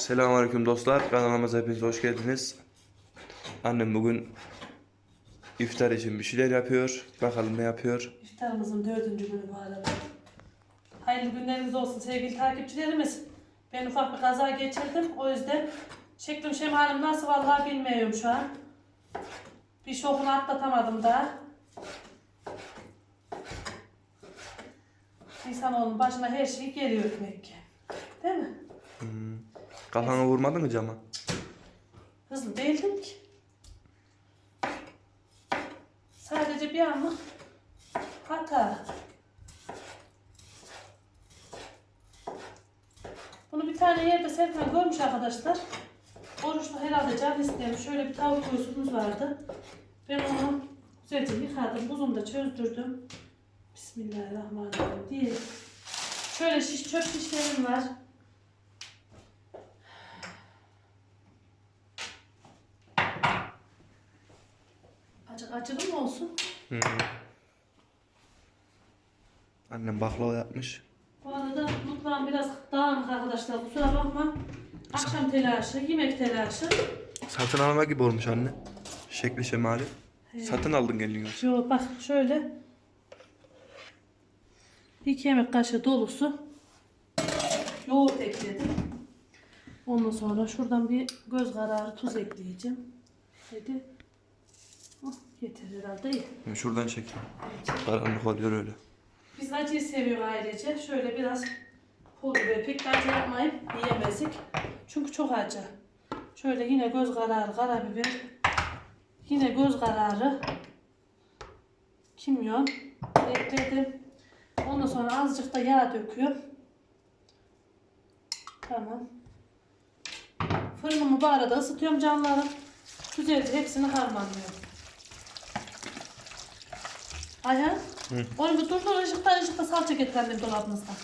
Selamünaleyküm dostlar. Kanalımıza hepiniz hoş geldiniz. Annem bugün iftar için bir şeyler yapıyor. Bakalım ne yapıyor. İftarımızın dördüncü günü bu arada. Hayırlı günleriniz olsun sevgili takipçilerimiz. Ben ufak bir kaza geçirdim. O yüzden şeklim şemalim nasıl vallahi bilmiyorum şu an. Bir şokunu atlatamadım daha. İnsanoğlunun başına her şey geliyor demek ki. Kafanı vurmadın mı cama? Hızlı değildim ki. Sadece bir anlık hata. Bunu bir tane yerde Serkan görmüş arkadaşlar. Oruçlu herhalde can istemiş. Şöyle bir tavuk göğsümüz vardı. Ben onu güzelce yıkadım. Buzunu da çözdürdüm. Bismillahirrahmanirrahim diye. Şöyle şiş çöp şişlerim var. Acı, acılı mı olsun? Annem baklava yapmış. Bu arada mutfağım biraz dağınık arkadaşlar. Kusura bakma. Akşam telaşı, yemek telaşı. Satın alma gibi olmuş anne. Şekli şemali. He. Satın aldın gelin yoksa. Yo bak şöyle. İki yemek kaşığı dolusu yoğurt ekledim. Ondan sonra şuradan bir göz kararı tuz ekleyeceğim. Hadi. Yeter herhalde. Ben Şuradan çekeyim. Karanlık oluyor öyle. Biz acıyı seviyoruz ayrıca. Şöyle biraz pul biber. Pek acı yapmayıp yiyemezdik. Çünkü çok acı. Şöyle yine göz kararı karabiber. Yine göz kararı kimyon ekledim. Ondan sonra azıcık da yağ döküyorum. Tamam. Fırınımı bu arada ısıtıyorum canlarım. Güzelce hepsini harmanlıyorum. Ayhan. Hı. Oğlum bir dur dur ışıkta ışıkta salça getir annem dolabınızdan.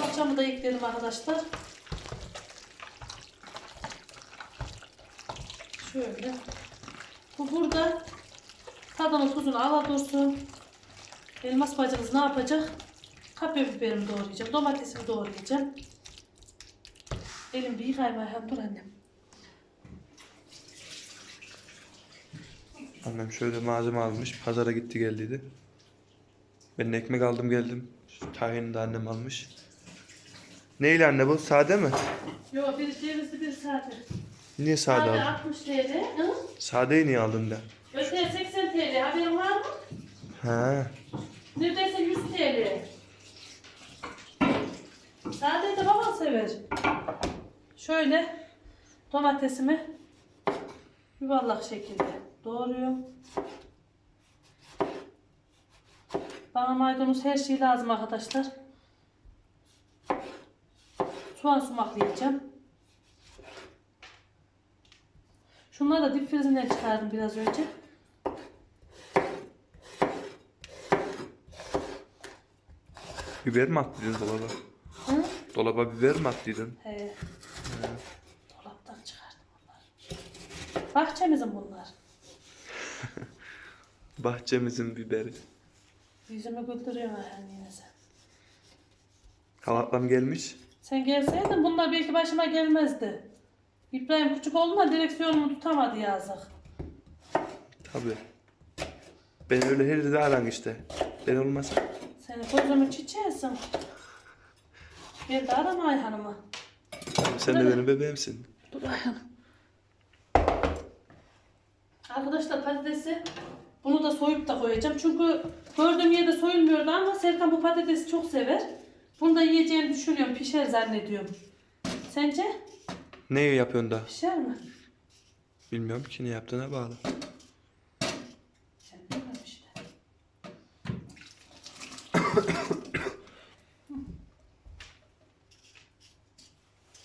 Salçamı da ekledim arkadaşlar. Şöyle. Bu burada tadını tuzunu ala dursun. Elmas bacımız ne yapacak? Kapya biberimi doğrayacağım. Domatesimi doğrayacağım. Elim bir yıkayma dur annem. Annem şöyle malzeme almış. Pazara gitti geldiydi. Ben de ekmek aldım geldim. Tahini de annem almış. Neyle anne bu? Sade mi? Yok bir cevizli bir sade. Niye sade Sade aldın? 60 TL. Hı? Sadeyi niye aldın da? Öteye 80 TL. Haberin var mı? Ha. Neredeyse 100 TL. Sade de babam sever. Şöyle domatesimi yuvarlak şekilde doğruyorum. Bana maydanoz her şey lazım arkadaşlar. Soğan sumaklayacağım. Şunları da dip frizinden çıkardım biraz önce. Biber mi attıydın dolaba? Hı? Dolaba biber mi attıydın? He. Dolaptan çıkardım bunları. Bahçemizin bunlar. Bahçemizin biberi. Yüzümü güldürüyor yani yine sen. Halatlam gelmiş. Sen gelseydin bunlar belki başıma gelmezdi. İbrahim küçük olduğunda direksiyonumu tutamadı yazık. Tabii. Ben öyle her de aran işte. Ben olmasa. Senin gözümün çiçeğisin. Ben de arama Ayhan'ımı. Tabii sen de benim bebeğimsin. Dur Ayhan'ım. Arkadaşlar patatesi bunu da soyup da koyacağım. Çünkü gördüğüm yerde soyulmuyordu ama Serkan bu patatesi çok sever. Bunu da yiyeceğini düşünüyorum. Pişer zannediyorum. Sence Ne yapıyorsun da? pişer mi? Bilmiyorum ki ne yaptığına bağlı. Sen bilmem işte.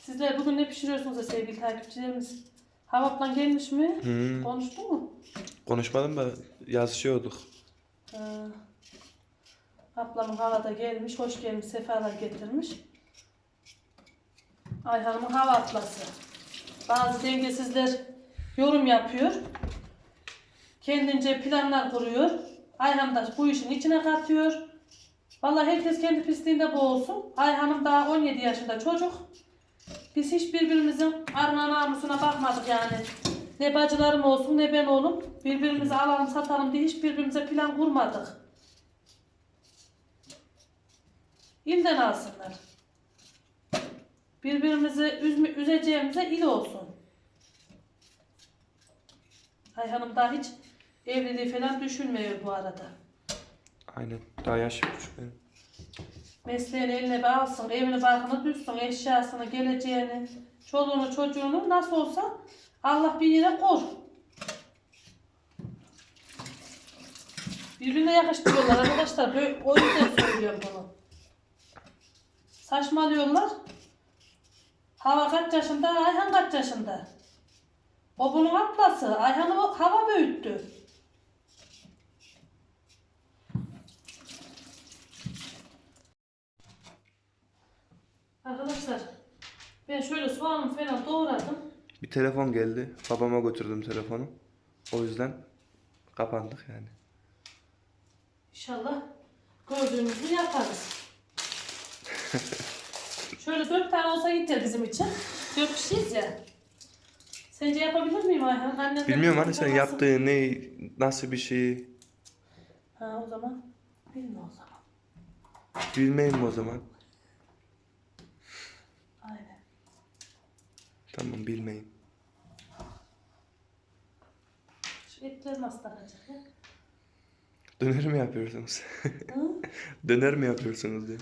Sizler bugün ne pişiriyorsunuz da sevgili takipçilerimiz? Havaplan gelmiş mi? Hmm. Konuştu mu? Konuşmadım da yazışıyorduk. Ee, ablamın havada gelmiş, hoş gelmiş, sefalar getirmiş. Ayhan'ımın hava atlası. Bazı dengesizler yorum yapıyor. Kendince planlar kuruyor. Ayhan da bu işin içine katıyor. Vallahi herkes kendi pisliğinde boğulsun. Ayhan'ım daha 17 yaşında çocuk. Biz hiç birbirimizin arına namusuna bakmadık yani. Ne bacılarım olsun ne ben oğlum. Birbirimizi alalım satalım diye hiç birbirimize plan kurmadık. İlden alsınlar. Birbirimizi üzme, üzeceğimize il olsun. Ayhan'ım daha hiç evliliği falan düşünmüyor bu arada. Aynen. Daha yaşlı küçük benim. Mesleğini eline bir alsın, evini barkını düşsün, eşyasını, geleceğini, çoluğunu, çocuğunu nasıl olsa Allah bir yere kur. Birbirine yakıştırıyorlar arkadaşlar. Böyle, o yüzden söylüyorum bunu. Saçmalıyorlar. Hava kaç yaşında, Ayhan kaç yaşında? O bunun ablası. Ayhan'ı hava büyüttü. Arkadaşlar ben şöyle soğanımı falan doğradım. Bir telefon geldi. Babama götürdüm telefonu. O yüzden kapandık yani. İnşallah gördüğümüzü yaparız. şöyle dört tane olsa yeter bizim için. Dört kişiyiz ya. Sence yapabilir miyim Ayhan? Annemden Bilmiyorum hani sen yaptığın ne, nasıl bir şey Ha o zaman bilme o zaman. bilmeyeyim o zaman. Aynen. Tamam bilmeyeyim. Şu etler nasıl takacak ya? Döner mi yapıyorsunuz? Hı? Döner mi yapıyorsunuz diye.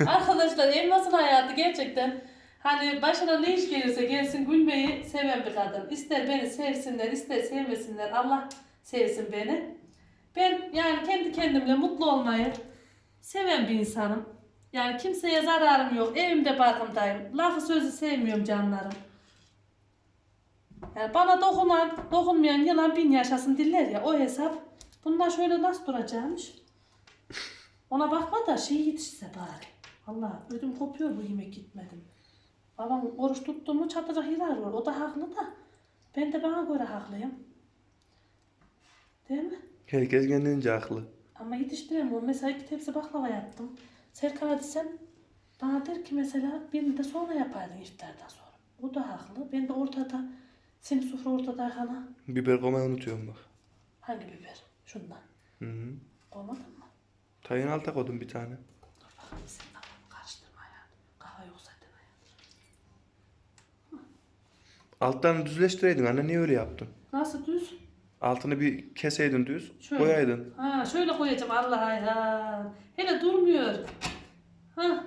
Arkadaşlar elmasın hayatı gerçekten hani başına ne iş gelirse gelsin gülmeyi seven bir kadın. İster beni sevsinler ister sevmesinler Allah sevsin beni. Ben yani kendi kendimle mutlu olmayı seven bir insanım. Yani kimseye zararım yok. Evimde barkımdayım. Lafı sözü sevmiyorum canlarım. Yani bana dokunan, dokunmayan yılan bin yaşasın diller ya o hesap. Bunlar şöyle nasıl duracakmış? Ona bakma da şey yetişse bari. Allah ödüm kopuyor bu yemek gitmedim. Babam oruç tuttuğumu çatacak yer arıyor. O da haklı da. Ben de bana göre haklıyım. Değil mi? Herkes kendince haklı. Ama yetiştiremiyorum. Mesela iki tepsi baklava yaptım. Serkan'a desem bana der ki mesela birini de sonra yapaydın iftardan sonra. O da haklı. Ben de ortada. Senin sofra ortada hala. Biber koymayı unutuyorum bak. Hangi biber? Şundan. Hı hı. Olmadı mı? Tayin alta koydum bir tane. Bakalım sen kafamı karıştırma hayatım. Kafa yok zaten hayatım. Alttan düzleştireydin anne niye öyle yaptın? Nasıl düz? Altını bir keseydin düz, Şöyle. koyaydın. Ha şöyle koyacağım Allah ya. Hele durmuyor. Ha.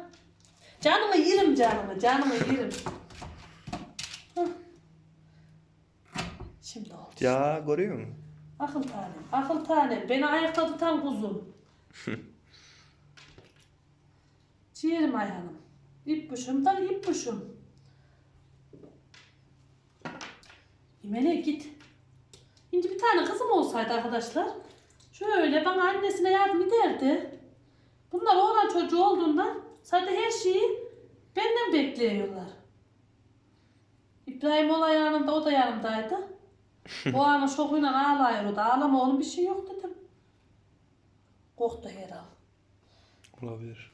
Canımı yerim canımı, canımı yerim. Şimdi oldu. Ya görüyor musun? Akıl tanem, akıl tanem. Beni ayakta tutan kuzum. Ciğerim ayağım. İpuşum da ipuşum. Yemeğe git. Şimdi bir tane kızım olsaydı arkadaşlar. Şöyle bana annesine yardım ederdi. Bunlar oğlan çocuğu olduğundan zaten her şeyi benden bekliyorlar. İbrahim olay yanında o da yanımdaydı. O anın şokuyla ağlıyor o da. Ağlama oğlum bir şey yok dedim. Korktu herhal. Olabilir.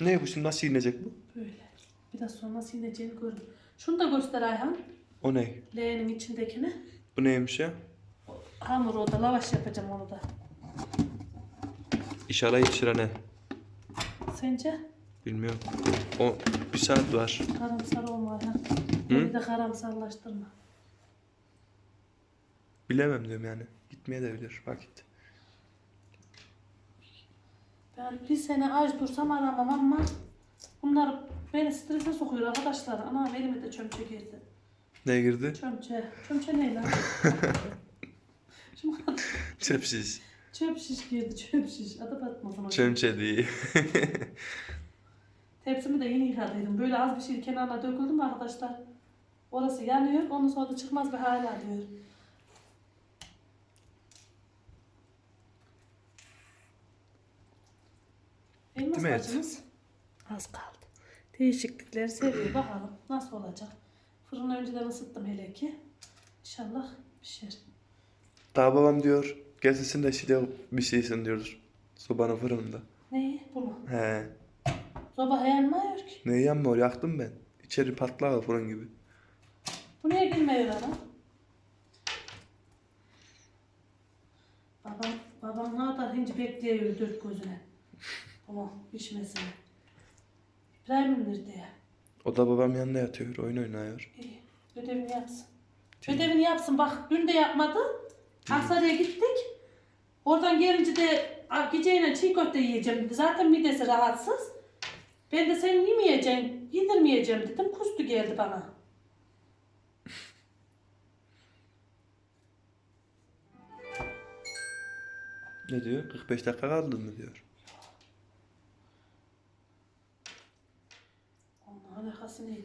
Ne bu şimdi nasıl inecek bu? Böyle. Biraz sonra sineceğini görün. Şunu da göster Ayhan. O ne? Leğenin içindekini. Bu neymiş ya? Hamur o da lavaş yapacağım onu da. İnşallah yetişir anne. Sence? Bilmiyorum. O bir saat var. Karamsar olma Ayhan. Beni de karamsarlaştırma. Bilemem diyorum yani. Gitmeye de bilir vakit. Ben bir sene aç dursam aramam ama bunlar beni strese sokuyor arkadaşlar. Ana elime de çömçe girdi. Ne girdi? Çömçe. Çömçe ne lan? Şimdi Çöpsiz. Çöp şiş girdi çöp şiş. Adı batmasın o. Çömçe değil. Tepsimi de yeni yıkadıydım. Böyle az bir şey kenarına döküldü mü arkadaşlar? Orası yanıyor. Ondan sonra da çıkmaz bir hale alıyor. Elmas mi et? bacımız az kaldı. Değişiklikleri seviyor. Bakalım nasıl olacak. Fırını önceden ısıttım hele ki. İnşallah pişer. Daha babam diyor gelsin de şile bir şeysin diyordur. Sobanın fırınında. Neyi? Bunu. He. Soba yanmıyor ki. Ne yanmıyor yaktım ben. İçeri patlak fırın gibi. Bu niye girmiyor ana? Babam, babam ne kadar hinci bekliyor dört gözüne. Ama pişmesini. İbrahim nerede ya? O da babam yanında yatıyor oyun oynuyor. İyi. Ödevini yapsın. Ödevini yapsın. Bak dün de yapmadı. Aksaray'a gittik. Oradan gelince de "Ah, geceyle çiğ köfte yiyeceğim dedi. Zaten midesi rahatsız. Ben de sen yemeyeceksin, yedirmeyeceğim dedim. Kustu geldi bana. Ne diyor? 45 dakika kaldın mı diyor. Onun alakası ne?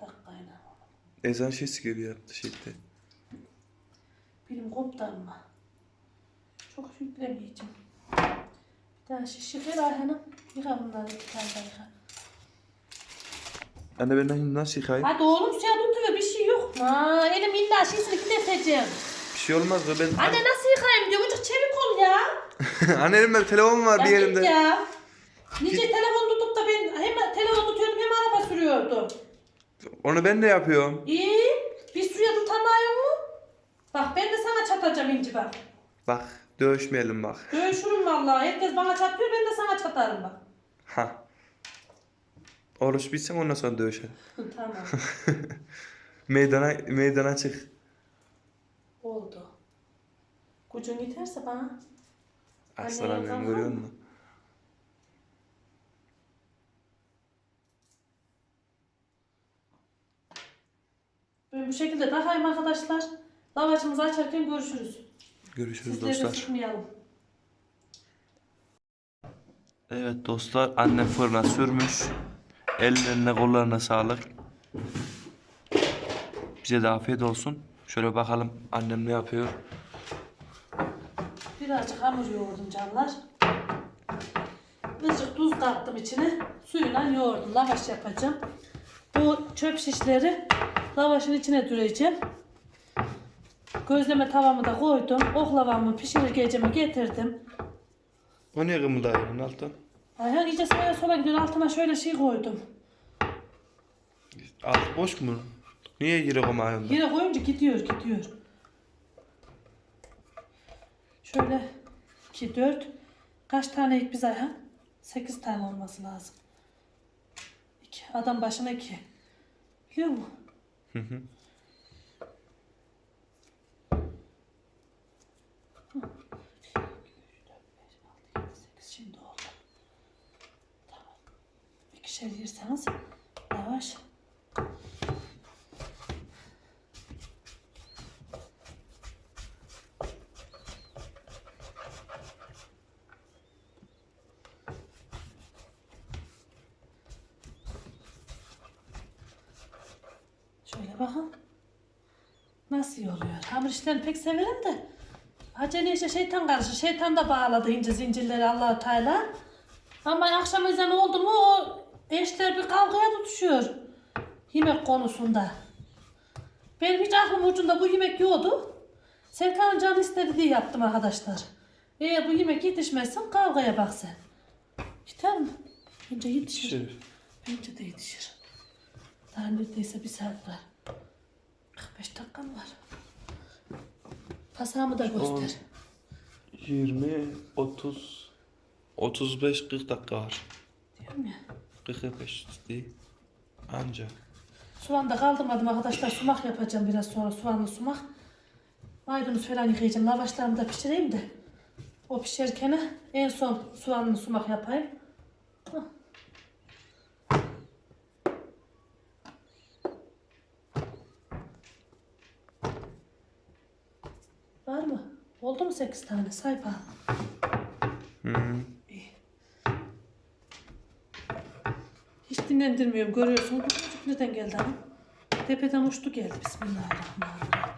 Dakikayla. Ezan şeysi gibi yaptı şeyde. Ama. Çok yüklemeyeceğim. Bir daha şişir ver Ayhan'ım. Yıka bunları bir tane daha yıka. Anne ben nasıl yıkayayım? Hadi oğlum suya tutuver bir şey yok. Ha, elim illa şişini gideteceğim. Bir şey olmaz mı? Ben... Anne nasıl yıkayayım diyor. Çocuk çevik ol ya. Anne elimde telefon var Ya bir git yerimde. ya. Nice telefon tutup da ben hem telefon tutuyordum hem araba sürüyordum. Onu ben de yapıyorum. İyi. Bir suya tutamıyor mu? Bak ben de sana çatacağım inci bak. Bak dövüşmeyelim bak. Dövüşürüm vallahi. Herkes bana çatıyor ben de sana çatarım bak. Ha. Oruç bitsin ondan sonra dövüşelim. tamam. Meydana, meydana çık. Oldu. Gücün yeterse bana. Aslan Anne, annem tamam. görüyor musun? Ben bu şekilde takayım arkadaşlar. Lavaşımızı açarken görüşürüz. Görüşürüz Sizleri dostlar. sıkmayalım. Evet dostlar annem fırına sürmüş. Ellerine kollarına sağlık. Bize de afiyet olsun. Şöyle bakalım annem ne yapıyor. Birazcık hamur yoğurdum canlar. Birazcık tuz kattım içine. Suyla yoğurdum. Lavaş yapacağım. Bu çöp şişleri lavaşın içine düreceğim. Gözleme tavamı da koydum. Oklavamı pişirir gecemi getirdim. O ne kımıldıyor alttan? Ayhan iyice sağa sola gidiyor. Altına şöyle şey koydum. Alt boş mu? Niye gire koymayın da? Yere koyunca gidiyor gidiyor. Şöyle 2, 4. Kaç tane ilk biz Ayhan? 8 tane olması lazım. 2. Adam başına 2. Biliyor musun? Hı hı. Şimdi oldu. Tamam. İkişer yerseniz yavaş. Şöyle bakın. Nasıl oluyor? Hamur işlerini pek severim de. Acele işe şeytan karışır. Şeytan da bağladı ince zincirleri allah Teala. Ama akşam ezanı oldu mu o eşler bir kavgaya tutuşuyor. Yemek konusunda. Benim hiç aklım ucunda bu yemek yoktu. Serkan'ın canı istedi diye yaptım arkadaşlar. Eğer bu yemek yetişmezse kavgaya bak sen. Yeter mi? Bence yetişir. Şerif. Bence de yetişir. Daha neredeyse bir saat var. 45 dakikam var. Pasağımı da göster. 20, 30, 35, 40 dakika var. Diyorum ya. 45 değil. Anca. Soğan da kaldırmadım arkadaşlar. Sumak yapacağım biraz sonra. Soğanlı sumak. Maydanoz falan yıkayacağım. Lavaşlarımı da pişireyim de. O pişerken en son soğanlı sumak yapayım. Hah. Var mı? Oldu mu 8 tane? Say bakalım. Hı hı. İyi. Hiç dinlendirmiyorum. Görüyorsun. Bu çocuk nereden geldi hanım? Tepeden uçtu geldi. Bismillahirrahmanirrahim.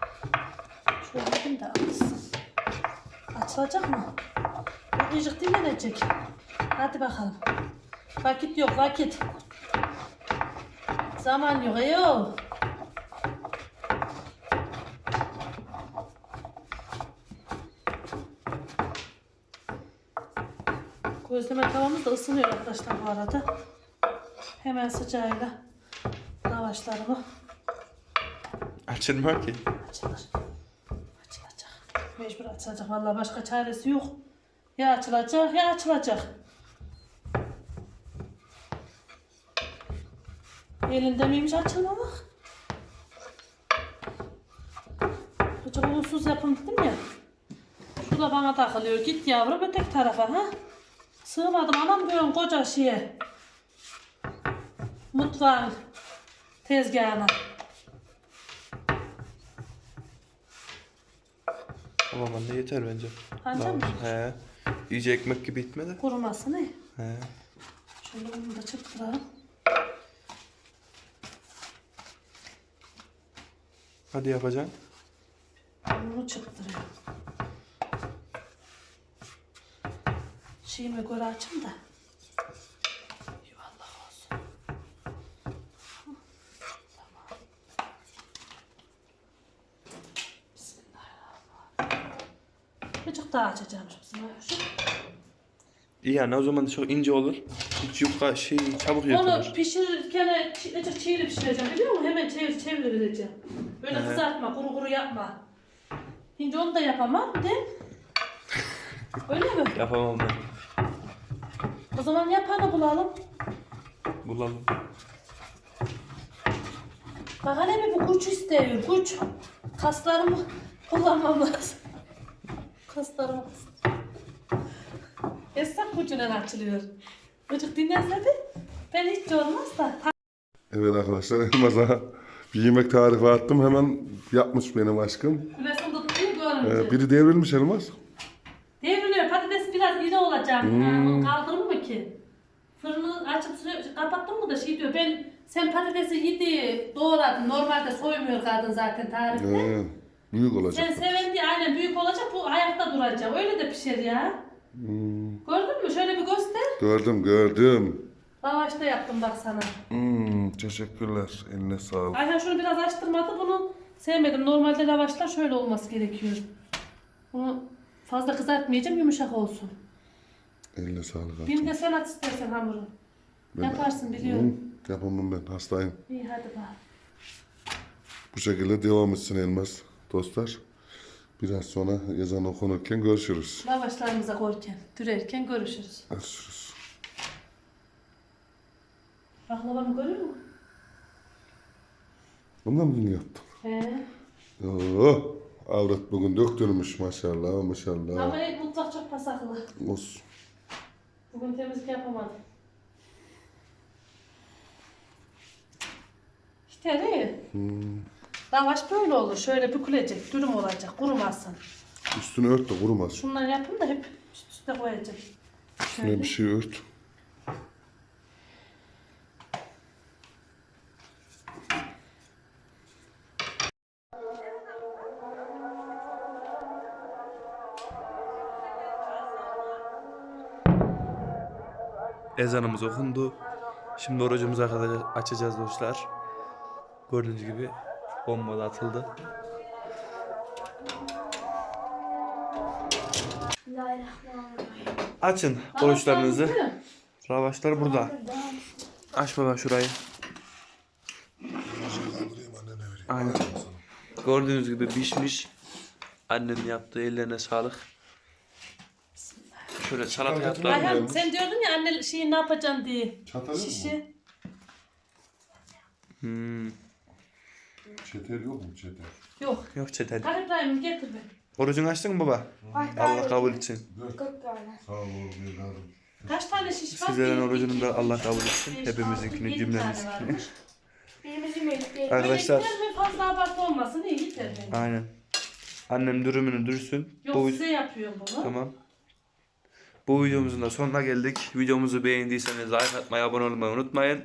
Şöyle dedim de açsın. Açılacak mı? Bu ıcık dinlenecek. Hadi bakalım. Vakit yok vakit. Zaman yok yok. Gözleme tavamız da ısınıyor arkadaşlar bu arada. Hemen sıcağıyla lavaşlarımı Açılmıyor ki. açılır. Açılacak. Mecbur açılacak. Vallahi başka çaresi yok. Ya açılacak ya açılacak. Elinde miymiş açılmamak? Çocuk uğursuz yapın dedim ya. Şu da bana takılıyor. Git yavrum öteki tarafa ha. Sığmadım anam diyorum koca şeye. Mutfağın tezgahına. Tamam anne yeter bence. Anca mı? He. İyice ekmek gibi bitme de. Kuruması ne? He. Şöyle bunu da çırptıralım. Hadi yapacaksın. Bunu çırptırıyorum. Şeyime göre açayım da. Yuvarlak olsun. Tamam. Bismillahirrahmanirrahim. Birazcık daha açacağım şimdi. Şu. İyi anne o zaman da çok ince olur. Hiç yufka şey çabuk Onu yırtılır. pişirirken çi- azıcık çiğli pişireceğim biliyor musun? Hemen çevir çevireceğim. Böyle He. kızartma, kuru kuru yapma. Şimdi onu da yapamam değil mi? Öyle mi? Yapamam ben. O zaman yapanı bulalım. Bulalım. Bak hele bir bu güç istiyor, güç. Kaslarımı kullanmam lazım. Kaslarımı. Esnaf gücüne açılıyor. Çocuk dinlerse de ben hiç olmaz da. Evet arkadaşlar Elmas'a bir yemek tarifi attım. Hemen yapmış benim aşkım. Gülesin tuttuğu görünce. Ee, biri devrilmiş Elmas. Devriliyor. Patates biraz iri olacak. Hmm. Kaldırır mı ki? Fırını açıp süre, kapattın mı da şey diyor. Ben sen patatesi yedi doğradın. Normalde soymuyor kadın zaten tarifte. Ee, büyük olacak. Sen seven diye aynen büyük olacak bu ayakta duracak. Öyle de pişer ya. Hmm, Gördün mü? Şöyle bir göster. gördüm gördüm. Lavaşta yaptım bak sana. Hmm, teşekkürler. Eline sağlık. Aynen şunu biraz açtırmadı. Bunu sevmedim. Normalde lavaşlar şöyle olması gerekiyor. Bunu fazla kızartmayacağım. Yumuşak olsun. Eline sağlık. Bir de sen at istersen hamuru. Ben- Yaparsın biliyorum. Yapamam ben hastayım. İyi hadi bak. Bu şekilde devam etsin Elmas dostlar. Biraz sonra yazan okunurken görüşürüz. Lavaşlarımıza koyarken, türerken görüşürüz. Görüşürüz. Baklavamı görüyor musun? Ondan mı yaptım? He. Oh, avrat bugün döktürmüş maşallah maşallah. Ama hep mutfak çok pasaklı. Olsun. Bugün temizlik yapamadım. İşte değil. Hmm. Lavaş böyle olur. Şöyle bükülecek, dürüm olacak, kurumasın. Üstünü ört de kurumaz. Şunları yapın da hep üst üste koyacağım. Üstüne bir şey ört. Ezanımız okundu. Şimdi orucumuzu arkadaşlar açacağız dostlar. Gördüğünüz gibi bomba da atıldı. Açın oruçlarınızı. Lavaşlar burada. Aç baba şurayı. Aynen. Gördüğünüz gibi pişmiş. Annemin yaptığı ellerine sağlık. Şöyle salata yaptılar. Ayhan sen diyordun ya anne şeyi ne yapacaksın diye. Çatal yok mu? Şişi. Hmm. Çetel yok mu çetel? Yok. Yok çetel. Hadi İbrahim getir be. Orucunu açtın mı baba? Allah kabul etsin. Sağ ol oğlum evladım. Kaç tane şiş var? Sizlerin orucunu da Allah kabul etsin. Hepimizinkini, tane cümlemizinkini. Arkadaşlar gider mi? fazla abartı olmasın iyi yeter benim. aynen. Annem dürümünü dürsün. Yok Bu size yapıyorum bunu. Tamam. Bu videomuzun da sonuna geldik. Videomuzu beğendiyseniz like atmayı, abone olmayı unutmayın.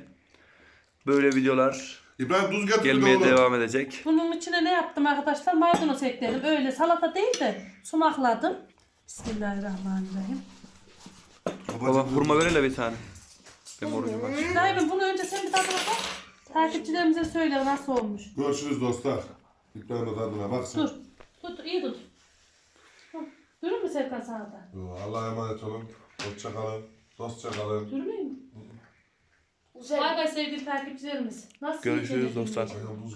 Böyle videolar İbrahim Duz getirdi Gelmeye oğlum. devam edecek. Bunun içine ne yaptım arkadaşlar? Maydanoz ekledim. Öyle salata değil de sumakladım. Bismillahirrahmanirrahim. Baba hurma ver hele bir tane. Benim orucum var. Daimim bunu önce sen bir tadına bak. Takipçilerimize söyle nasıl olmuş. Görüşürüz dostlar. İbrahim de tadına baksın. Dur. Tut, iyi tut. Durur mu Serkan sana da? Allah'a emanet olun. Hoşça kalın. Dostça kalın. Durmayayım mı? Güzel. Bay bay sevgili takipçilerimiz. Nasıl Görüşürüz dostlar. Ayağım buz.